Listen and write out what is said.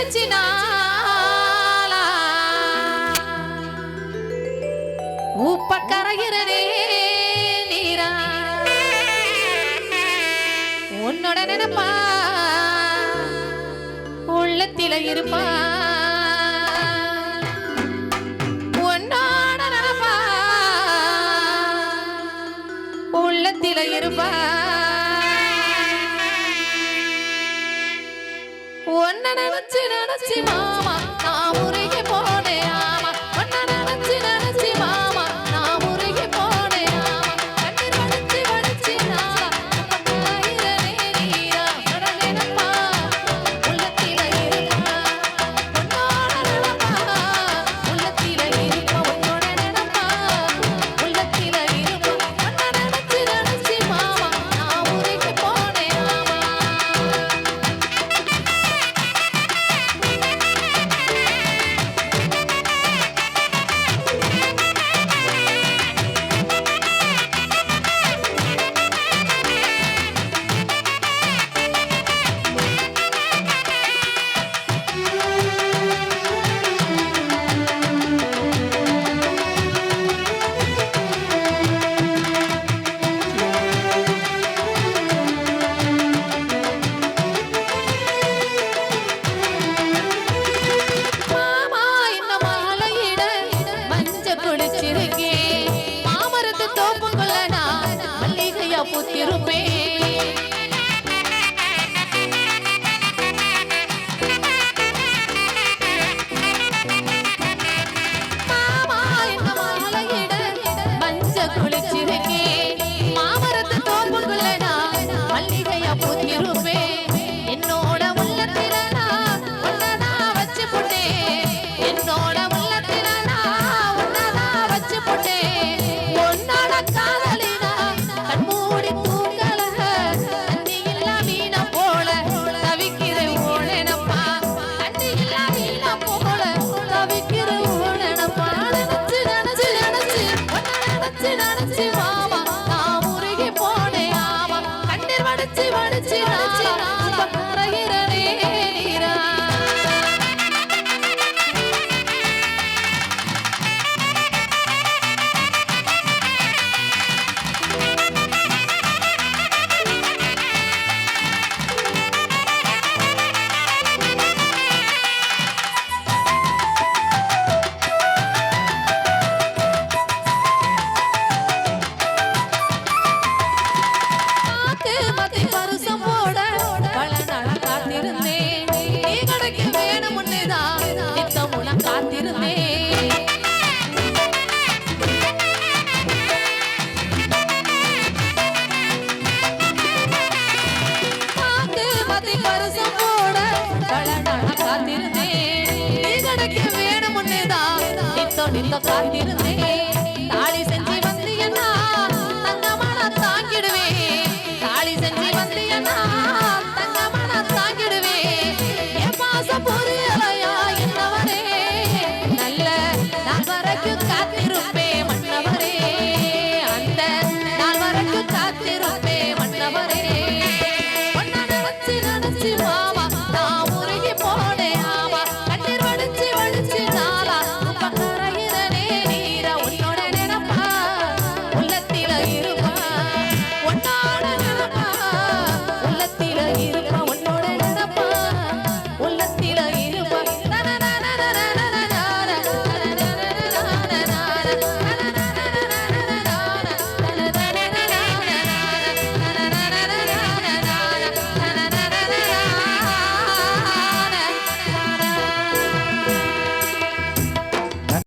மதிச்சினா உப்ப கரைகிறதே நீரா? உன்னோட உள்ளத்தில இருப்பா? உன்னோட நினைப்பா? உள்ளத்தில இருப்பா? ஒன்ன நினைச்சு நினைச்சு மாமா நான் ತಿರುಪೇ நித்த தாய்ந்திருந்தேன்